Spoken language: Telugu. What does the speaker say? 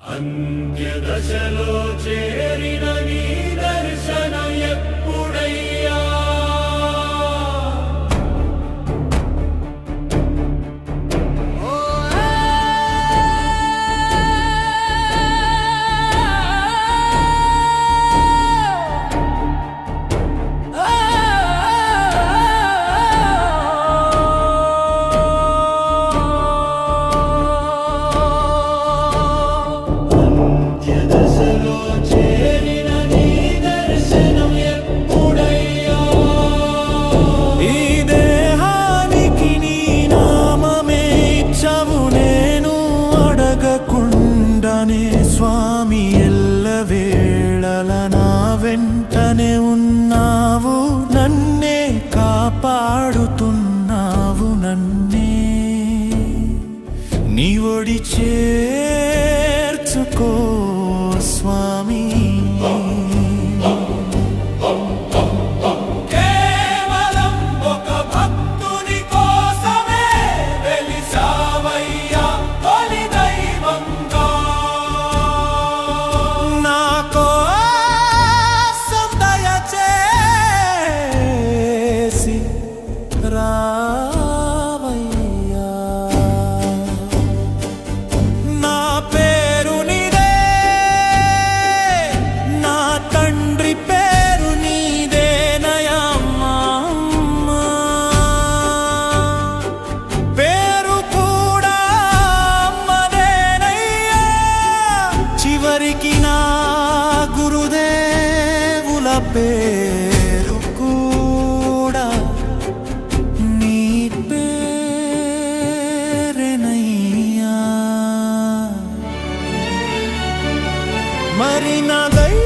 అంత్యదశలో చేరిన నీవొడి చేర్చుకో స్వామి. చివరికి గురుదేవుల పేరు కూడా నీ పేరేనయ్యా. మరి నా దైవమే